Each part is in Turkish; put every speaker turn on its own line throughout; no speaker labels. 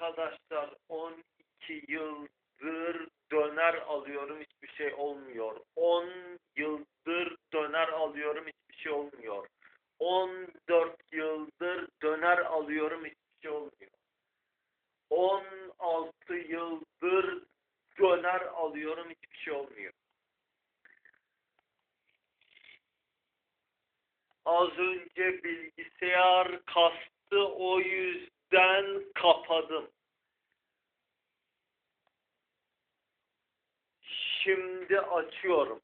Arkadaşlar 12 yıldır döner alıyorum hiçbir şey olmuyor. 10 yıldır döner alıyorum hiçbir şey olmuyor. 14 yıldır döner alıyorum hiçbir şey olmuyor. 16 yıldır döner alıyorum hiçbir şey olmuyor. Az önce bilgisayar kastı o yüzden kapadım. Şimdi açıyorum.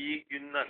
伊遇难。